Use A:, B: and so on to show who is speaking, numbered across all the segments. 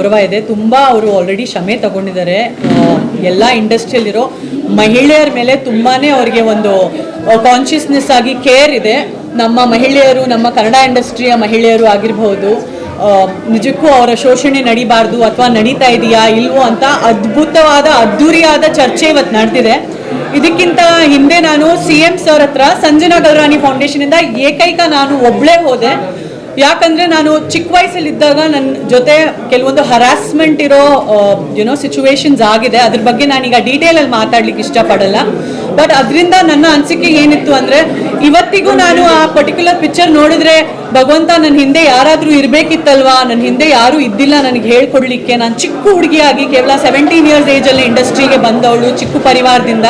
A: ಗೌರವ ಇದೆ. ತುಂಬ ಅವರು ಆಲ್ರೆಡಿ ಕ್ಷಮೆ ತಗೊಂಡಿದ್ದಾರೆ. ಎಲ್ಲ ಇಂಡಸ್ಟ್ರಿಯಲ್ಲಿರೋ ಮಹಿಳೆಯರ ಮೇಲೆ ತುಂಬಾ ಅವರಿಗೆ ಒಂದು ಕಾನ್ಷಿಯಸ್ನೆಸ್ ಆಗಿ ಕೇರ್ ಇದೆ. ನಮ್ಮ ಮಹಿಳೆಯರು, ನಮ್ಮ ಕನ್ನಡ ಇಂಡಸ್ಟ್ರಿಯ ಮಹಿಳೆಯರು ಆಗಿರಬಹುದು ನಿಜಕ್ಕೂ ಅವರ ಶೋಷಣೆ ನಡಿಬಾರ್ದು ಅಥವಾ ನಡೀತಾ ಇದೆಯಾ ಇಲ್ವೋ ಅಂತ ಅದ್ಭುತವಾದ, ಅದ್ಧೂರಿಯಾದ ಚರ್ಚೆ ಇವತ್ತು ನಡೆದಿದೆ. ಇದಕ್ಕಿಂತ ಹಿಂದೆ ನಾನು ಸಿ ಎಂ ಸರ್ ಹತ್ರ ಸಂಜನಾ ಗಲ್ರಾಣಿ ಫೌಂಡೇಶನ್ ಇಂದ ಏಕೈಕ ನಾನು ಒಬ್ಳೆ ಹೋದೆ. ಯಾಕಂದ್ರೆ ನಾನು ಚಿಕ್ಕ ವಯಸ್ಸಲ್ಲಿದ್ದಾಗ ನನ್ನ ಜೊತೆ ಕೆಲವೊಂದು ಹರಾಸ್ಮೆಂಟ್ ಇರೋ ಯುನೋ ಸಿಚುವೇಶನ್ಸ್ ಆಗಿದೆ. ಅದ್ರ ಬಗ್ಗೆ ನಾನೀಗ ಡೀಟೇಲ್ ಅಲ್ಲಿ ಮಾತಾಡ್ಲಿಕ್ಕೆ ಇಷ್ಟಪಡಲ್ಲ. ಬಟ್ ಅದರಿಂದ ನನ್ನ ಅನಿಸಿಕೆ ಏನಿತ್ತು ಅಂದ್ರೆ ಇವತ್ತಿಗೂ ನಾನು ಆ ಪರ್ಟಿಕ್ಯುಲರ್ ಪಿಕ್ಚರ್ ನೋಡಿದ್ರೆ ಭಗವಂತ ನನ್ನ ಹಿಂದೆ ಯಾರಾದರೂ ಇರಬೇಕಿತ್ತಲ್ವಾ? ನನ್ನ ಹಿಂದೆ ಯಾರು ಇದ್ದಿಲ್ಲ ನನಗೆ ಹೇಳ್ಕೊಡ್ಲಿಕ್ಕೆ. ನಾನು ಚಿಕ್ಕ ಹುಡುಗಿಯಾಗಿ ಕೇವಲ ಸೆವೆಂಟೀನ್ ಇಯರ್ಸ್ ಏಜ್ ಅಲ್ಲಿ ಇಂಡಸ್ಟ್ರಿಗೆ ಬಂದವಳು ಚಿಕ್ಕ ಪರಿವಾರದಿಂದ.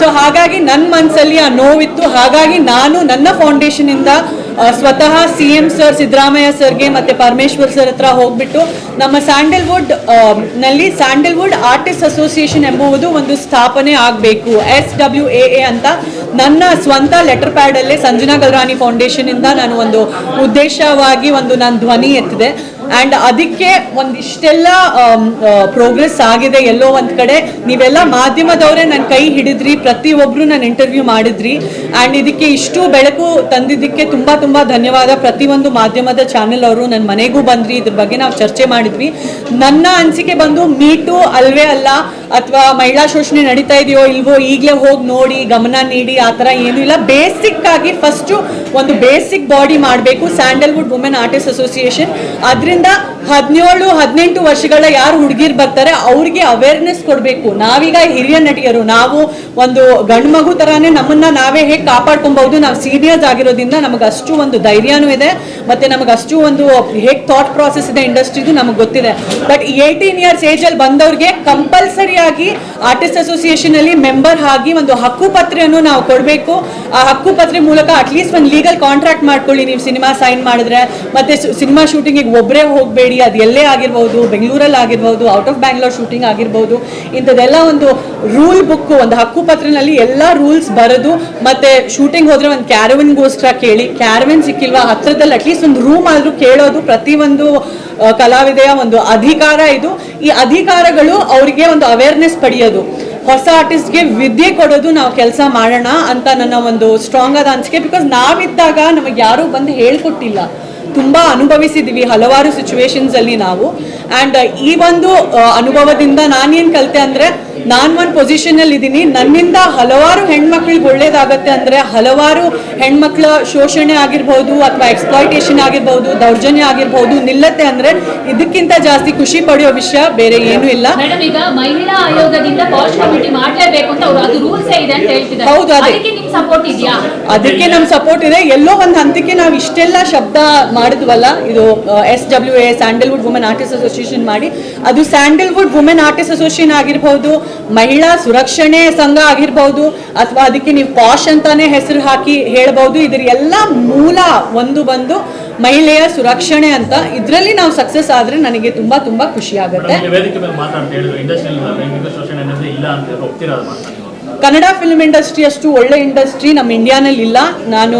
A: ಸೊ ಹಾಗಾಗಿ ನನ್ನ ಮನಸ್ಸಲ್ಲಿ ಆ ನೋವಿತ್ತು. ಹಾಗಾಗಿ ನಾನು ನನ್ನ ಫೌಂಡೇಶನ್ ಇಂದ ಆ, ಸ್ವತಃ ಸಿ ಎಂ ಸರ್ ಸಿದ್ದರಾಮಯ್ಯ ಸರ್ಗೆ ಮತ್ತೆ ಪರಮೇಶ್ವರ್ ಸರ್ ಹತ್ರ ಹೋಗ್ಬಿಟ್ಟು ನಮ್ಮ ಸ್ಯಾಂಡಲ್ವುಡ್ನಲ್ಲಿ ಸ್ಯಾಂಡಲ್ವುಡ್ ಆರ್ಟಿಸ್ಟ್ ಅಸೋಸಿಯೇಷನ್ ಎಂಬುವುದು ಒಂದು ಸ್ಥಾಪನೆ ಆಗಬೇಕು. ಎಸ್ ಡಬ್ಲ್ಯೂ ಎ ಎ ಅಂತ ನನ್ನ ಸ್ವಂತ ಲೆಟರ್ ಪ್ಯಾಡ್ ಅಲ್ಲೇ ಸಂಜನಾ ಗಲ್ರಾಣಿ ಫೌಂಡೇಶನ್ ಇಂದ ನಾನು ಒಂದು ಉದ್ದೇಶವಾಗಿ ಒಂದು ನನ್ನ ಧ್ವನಿ ಎತ್ತಿದೆ. ಅಂಡ್ ಅದಕ್ಕೆ ಒಂದಿಷ್ಟೆಲ್ಲ ಪ್ರೋಗ್ರೆಸ್ ಆಗಿದೆ ಎಲ್ಲೋ ಒಂದು ಕಡೆ. ನೀವೆಲ್ಲ ಮಾಧ್ಯಮದವರೇ ನನ್ನ ಕೈ ಹಿಡಿದ್ರಿ ಪ್ರತಿಯೊಬ್ಬರು ನಾನು ಇಂಟರ್ವ್ಯೂ ಮಾಡಿದ್ರಿ. ಆ್ಯಂಡ್ ಇದಕ್ಕೆ ಇಷ್ಟು ಬೆಳಕು ತಂದಿದ್ದಕ್ಕೆ ತುಂಬಾ ತುಂಬಾ ಧನ್ಯವಾದ. ಪ್ರತಿಯೊಂದು ಮಾಧ್ಯಮದ ಚಾನೆಲ್ ಅವರು ನನ್ನ ಮನೆಗೂ ಬಂದ್ರಿ, ಇದ್ರ ಬಗ್ಗೆ ನಾವು ಚರ್ಚೆ ಮಾಡಿದ್ವಿ. ನನ್ನ ಅನಿಸಿಕೆ ಬಂದು ಮೀಟು ಅಲ್ವೇ ಅಲ್ಲ, ಅಥವಾ ಮಹಿಳಾ ಶೋಷಣೆ ನಡೀತಾ ಇದೆಯೋ ಇಲ್ವೋ ಈಗಲೇ ಹೋಗಿ ನೋಡಿ, ಗಮನ ನೀಡಿ, ಆ ಥರ ಏನೂ ಇಲ್ಲ. ಬೇಸಿಕ್ ಆಗಿ ಫಸ್ಟು ಒಂದು ಬೇಸಿಕ್ ಬಾಡಿ ಮಾಡಬೇಕು. ಸ್ಯಾಂಡಲ್ವುಡ್ ವುಮೆನ್ ಆರ್ಟಿಸ್ಟ್ ಅಸೋಸಿಯೇಷನ್ ಅದರಿಂದ కాకుండా ಹದಿನೇಳು, ಹದಿನೆಂಟು ವರ್ಷಗಳ ಯಾರು ಹುಡುಗಿರ್ ಬರ್ತಾರೆ, ಅವ್ರಿಗೆ ಅವೇರ್ನೆಸ್ ಕೊಡಬೇಕು. ನಾವೀಗ ಹಿರಿಯ ನಟಿಯರು, ನಾವು ಒಂದು ಗಂಡು ಮಗು ತರಾನೇ ನಮ್ಮನ್ನ ನಾವೇ ಹೇಗೆ ಕಾಪಾಡ್ಕೊಬಹುದು ನಾವು ಸೀನಿಯರ್ಸ್ ಆಗಿರೋದ್ರಿಂದ ನಮಗೆ ಅಷ್ಟು ಒಂದು ಧೈರ್ಯನೂ ಇದೆ, ಮತ್ತೆ ನಮಗೆ ಅಷ್ಟು ಒಂದು ಹೇಗೆ ಥಾಟ್ ಪ್ರಾಸೆಸ್ ಇದೆ ಇಂಡಸ್ಟ್ರಿದು ನಮಗೆ ಗೊತ್ತಿದೆ. ಬಟ್ ಏಯ್ಟೀನ್ ಇಯರ್ಸ್ ಏಜ್ ಅಲ್ಲಿ ಬಂದವ್ರಿಗೆ ಕಂಪಲ್ಸರಿಯಾಗಿ ಆರ್ಟಿಸ್ಟ್ ಅಸೋಸಿಯೇಷನ್ ಅಲ್ಲಿ ಮೆಂಬರ್ ಆಗಿ ಒಂದು ಹಕ್ಕುಪತ್ರೆಯನ್ನು ನಾವು ಕೊಡಬೇಕು. ಆ ಹಕ್ಕುಪತ್ರೆ ಮೂಲಕ ಅಟ್ಲೀಸ್ಟ್ ಒಂದು ಲೀಗಲ್ ಕಾಂಟ್ರಾಕ್ಟ್ ಮಾಡ್ಕೊಳ್ಳಿ. ನೀವು ಸಿನಿಮಾ ಸೈನ್ ಮಾಡಿದ್ರೆ, ಮತ್ತೆ ಸಿನಿಮಾ ಶೂಟಿಂಗಿಗೆ ಒಬ್ಬರೇ ಹೋಗಬೇಡಿ ಅದು ಎಲ್ಲೇ ಆಗಿರ್ಬೋದು, ಬೆಂಗಳೂರಲ್ಲಿ ಆಗಿರ್ಬೋದು ಔಟ್ ಆಫ್ ಬ್ಯಾಂಗ್ಳೂರ್ ಶೂಟಿಂಗ್ ಆಗಿರ್ಬೋದು, ಇಂಥದ್ದೆಲ್ಲ ಒಂದು ರೂಲ್ ಬುಕ್ ಒಂದು ಹಕ್ಕುಪತ್ರನಲ್ಲಿ ಎಲ್ಲ ರೂಲ್ಸ್ ಬರೆದು ಮತ್ತೆ ಶೂಟಿಂಗ್ ಹೋದ್ರೆ ಒಂದು ಕ್ಯಾರವನ್ಗೋಸ್ಕರ ಕೇಳಿ. ಕ್ಯಾರವಿನ್ ಸಿಕ್ಕಿಲ್ವಾ? ಹತ್ರದಲ್ಲಿ ಅಟ್ಲೀಸ್ಟ್ ಒಂದು ರೂಮ್ ಆದರೂ ಕೇಳೋದು ಪ್ರತಿಯೊಂದು ಕಲಾವಿದೆಯ ಒಂದು ಅಧಿಕಾರ ಇದು. ಈ ಅಧಿಕಾರಗಳು ಅವರಿಗೆ ಒಂದು ಅವೇರ್ನೆಸ್ ಪಡೆಯೋದು. ಹೊಸ ಆರ್ಟಿಸ್ಟ್ಗೆ ವಿದ್ಯೆ ಕೊಡೋದು ನಾವು ಕೆಲಸ ಮಾಡೋಣ ಅಂತ ನನ್ನ ಒಂದು ಸ್ಟ್ರಾಂಗ್ ಆದ ಅನಿಸಿಕೆ. ಬಿಕಾಸ್ ನಾವಿದ್ದಾಗ ನಮಗೆ ಯಾರೂ ಬಂದು ಹೇಳ್ಕೊಟ್ಟಿಲ್ಲ. ತುಂಬಾ ಅನುಭವಿಸಿದೀವಿ ಹಲವಾರು ಸಿಚುವೇಶನ್ಸ್ ಅಲ್ಲಿ ನಾವು. ಅಂಡ್ ಈ ಒಂದು ಅನುಭವದಿಂದ ನಾನೇನ್ ಕಲಿತೆ ಅಂದ್ರೆ ನಾನ್ ಒಂದು ಪೊಸಿಷನ್ ಅಲ್ಲಿ ಇದ್ದೀನಿ. ನನ್ನಿಂದ ಹಲವಾರು ಹೆಣ್ಮಕ್ಳಿಗೆ ಒಳ್ಳೇದಾಗತ್ತೆ ಅಂದ್ರೆ ಹಲವಾರು ಹೆಣ್ಮಕ್ಳ ಶೋಷಣೆ ಆಗಿರ್ಬೋದು ಅಥವಾ ಎಕ್ಸ್ಪ್ಲಾಯಿಟೇಷನ್ ಆಗಿರ್ಬೋದು ದೌರ್ಜನ್ಯ ಆಗಿರ್ಬೋದು ನಿಲ್ಲತ್ತೆ ಅಂದ್ರೆ ಇದಕ್ಕಿಂತ ಜಾಸ್ತಿ ಖುಷಿ ಪಡೆಯೋ ವಿಷಯ ಬೇರೆ ಏನೂ ಇಲ್ಲ.
B: ಮೇಡಮ್ ಈಗ ಮಹಿಳಾ ಆಯೋಗದಿಂದ ಪಾಸ್ಟ್ ಕಮಿಟಿ ಮಾಡ್ಲೇಬೇಕು ಅಂತ ಅವ್ರು ಅದು ರೂಲ್ಸ್ ಇದೆ ಅಂತ ಹೇಳ್ತಿದ್ದಾರೆ.
A: ಹೌದು.
B: ಅದಕ್ಕೆ ಸಪೋರ್ಟ್ ಇದೆಯಾ?
A: ಅದಕ್ಕೆ ನಮ್ ಸಪೋರ್ಟ್ ಇದೆ. ಎಲ್ಲೋ ಒಂದು ಹಂತಕ್ಕೆ ನಾವು ಇಷ್ಟೆಲ್ಲ ಶಬ್ದ ಮಾಡಿದ್ವಲ್ಲ ಇದು S W A Sandalwood women artist association ಮಾಡಿ ಅದು ಸ್ಯಾಂಡಲ್ವುಡ್ ವುಮೆನ್ ಆರ್ಟಿಸ್ಟ್ ಅಸೋಸಿಯೇಷನ್ ಆಗಿರ್ಬೋದು ಮಹಿಳಾ ಸುರಕ್ಷಣೆ ಸಂಘ ಆಗಿರ್ಬೋದು ಅಥವಾ ಅದಕ್ಕೆ ನೀವು ಪಾಶ್ ಅಂತಾನೆ ಹೆಸರು ಹಾಕಿ ಹೇಳ್ಬೋದು ಇದ್ರ ಎಲ್ಲ ಮೂಲ ಒಂದು ಬಂದು ಮಹಿಳೆಯ ಸುರಕ್ಷಣೆ ಅಂತ. ಇದರಲ್ಲಿ ನಾವು ಸಕ್ಸಸ್ ಆದ್ರೆ ನನಗೆ ತುಂಬಾ ತುಂಬಾ ಖುಷಿ ಆಗುತ್ತೆ. ಕನ್ನಡ ಫಿಲ್ಮ್ ಇಂಡಸ್ಟ್ರಿ ಅಷ್ಟು ಒಳ್ಳೆ ಇಂಡಸ್ಟ್ರಿ ನಮ್ಮ ಇಂಡಿಯಾನಲ್ಲಿ ಇಲ್ಲ. ನಾನು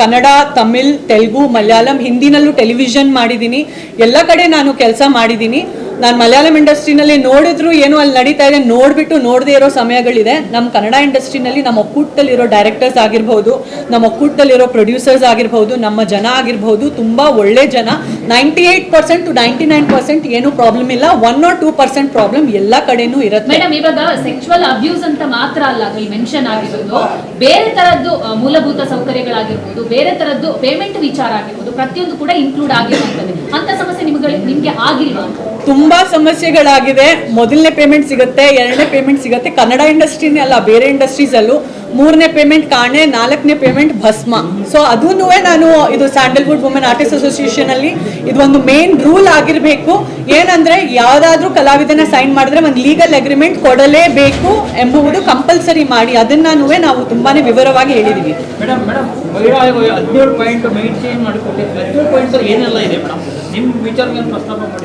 A: ಕನ್ನಡ, ತಮಿಳ್, ತೆಲುಗು, ಮಲಯಾಳಂ, ಹಿಂದಿನಲ್ಲೂ ಟೆಲಿವಿಷನ್ ಮಾಡಿದ್ದೀನಿ. ಎಲ್ಲ ಕಡೆ ನಾನು ಕೆಲಸ ಮಾಡಿದ್ದೀನಿ. ನಾನು ಮಲಯಾಳಂ ಇಂಡಸ್ಟ್ರಿನಲ್ಲಿ ನೋಡಿದ್ರು ಏನು ಅಲ್ಲಿ ನಡೀತಾ ಇದೆ, ನೋಡ್ಬಿಟ್ಟು ನೋಡದೇ ಇರೋ ಸಮಯಗಳಿದೆ. ನಮ್ಮ ಕನ್ನಡ ಇಂಡಸ್ಟ್ರಿನಲ್ಲಿ ನಮ್ಮ ಒಕ್ಕೂಟದಲ್ಲಿರೋ ಡೈರೆಕ್ಟರ್ಸ್ ಆಗಿರ್ಬೋದು, ನಮ್ಮ ಒಕ್ಕೂಟದಲ್ಲಿರೋ ಪ್ರೊಡ್ಯೂಸರ್ಸ್ ಆಗಿರ್ಬೋದು, ನಮ್ಮ ಜನ ಆಗಿರ್ಬೋದು, ತುಂಬ ಒಳ್ಳೆ ಜನ. Ninety eight percent to ninety nine percent ಏನು ಪ್ರಾಬ್ಲಮ್ ಇಲ್ಲ. One or two percent problem ಎಲ್ಲ ಕಡೆನೂ ಇರುತ್ತೆ.
B: ಮೇಡಮ್ ಇವಾಗ ಸೆಕ್ಚುವಲ್ ಅಬ್ಯೂಸ್ ಅಂತ ಮಾತ್ರ ಅಲ್ಲ ಅದ್ರಲ್ಲಿ ಮೆನ್ಷನ್ ಆಗಿರೋದು. ಬೇರೆ ತರದ್ದು ಮೂಲಭೂತ ಸೌಕರ್ಯಗಳಾಗಿರ್ಬೋದು, ಬೇರೆ ತರದ್ದು ಪೇಮೆಂಟ್ ವಿಚಾರ ಆಗಿರ್ಬೋದು, ಪ್ರತಿಯೊಂದು ಕೂಡ ಇನ್ಕ್ಲೂಡ್ ಆಗಿರುತ್ತದೆ ಅಂತ ಸಮಸ್ಯೆ ನಿಮಗೆ, ನಿಮ್ಗೆ ಆಗಿಲ್ವಾ?
A: ತುಂಬಾ ಸಮಸ್ಯೆಗಳಾಗಿದೆ ಮೊದಲನೇ ಪೇಮೆಂಟ್ ಸಿಗುತ್ತೆ, ಎರಡನೇ ಪೇಮೆಂಟ್ ಸಿಗುತ್ತೆ. ಕನ್ನಡ ಇಂಡಸ್ಟ್ರಿನೇ ಅಲ್ಲ, ಬೇರೆ ಇಂಡಸ್ಟ್ರೀಸ್ ಅಲ್ಲೂ. ಮೂರನೇ ಪೇಮೆಂಟ್ ಕಾಣೆ, ನಾಲ್ಕನೇ ಪೇಮೆಂಟ್ ಭಸ್ಮ. ಸೊ ಅದೂ ನಾನು ಇದು ಸ್ಯಾಂಡಲ್ವುಡ್ ವುಮೆನ್ ಆರ್ಟಿಸ್ಟ್ ಅಸೋಸಿಯೇಷನ್ ಅಲ್ಲಿ ಇದು ಒಂದು ಮೇನ್ ರೂಲ್ ಆಗಿರಬೇಕು. ಏನಂದ್ರೆ, ಯಾವ್ದಾದ್ರೂ ಕಲಾವಿದನ ಸೈನ್ ಮಾಡಿದ್ರೆ ಒಂದು ಲೀಗಲ್ ಅಗ್ರಿಮೆಂಟ್ ಕೊಡಲೇಬೇಕು ಎಂಬುವುದು ಕಂಪಲ್ಸರಿ ಮಾಡಿ. ಅದನ್ನ ನಾವು ತುಂಬಾನೇ ವಿವರವಾಗಿ ಹೇಳಿದೀವಿ.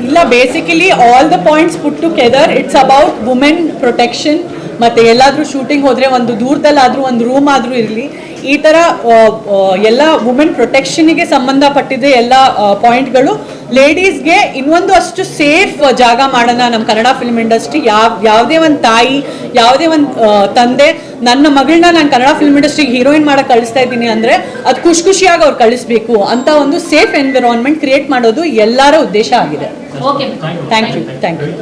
A: ಇಲ್ಲ basically all the points put together it's about women protection ಮತ್ತೆ ಎಲ್ಲಾದ್ರೂ ಶೂಟಿಂಗ್ ಹೋದರೆ ಒಂದು ದೂರದಲ್ಲಾದ್ರೂ ಒಂದು ರೂಮ್ ಆದರೂ ಇರಲಿ. ಈ ಆ, ಎಲ್ಲ ವುಮೆನ್ ಪ್ರೊಟೆಕ್ಷನ್ಗೆ ಸಂಬಂಧಪಟ್ಟಿದ್ದ ಎಲ್ಲ ಪಾಯಿಂಟ್ಗಳು ಲೇಡೀಸ್ಗೆ ಇನ್ನೊಂದು ಅಷ್ಟು ಸೇಫ್ ಜಾಗ ಮಾಡೋಣ ನಮ್ಮ ಕನ್ನಡ ಫಿಲ್ಮ್ ಇಂಡಸ್ಟ್ರಿ ಯಾವ ಯಾವುದೇ ಒಂದು ತಾಯಿ ಯಾವುದೇ ಒಂದು ತಂದೆ ನನ್ನ ಮಗಳನ್ನ ನಾನು ಕನ್ನಡ ಫಿಲ್ಮ್ ಇಂಡಸ್ಟ್ರಿಗೆ ಹೀರೋಯಿನ್ ಮಾಡಕ್ಕೆ ಕಳಿಸ್ತಾ ಇದ್ದೀನಿ ಅಂದರೆ ಅದು ಖುಷಿ ಖುಷಿಯಾಗಿ ಅವ್ರು ಕಳಿಸ್ಬೇಕು ಅಂತ ಒಂದು ಸೇಫ್ ಎನ್ವಿರಾನ್ಮೆಂಟ್ ಕ್ರಿಯೇಟ್ ಮಾಡೋದು ಎಲ್ಲರ ಉದ್ದೇಶ ಆಗಿದೆ.
B: Okay
A: thank you thank you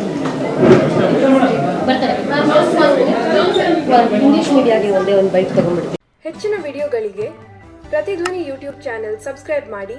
C: ಹೆಚ್ಚಿನ ವಿಡಿಯೋಗಳಿಗೆ ಪ್ರತಿಧ್ವನಿ ಯೂಟ್ಯೂಬ್ ಚಾನೆಲ್ ಸಬ್ಸ್ಕ್ರೈಬ್ ಮಾಡಿ.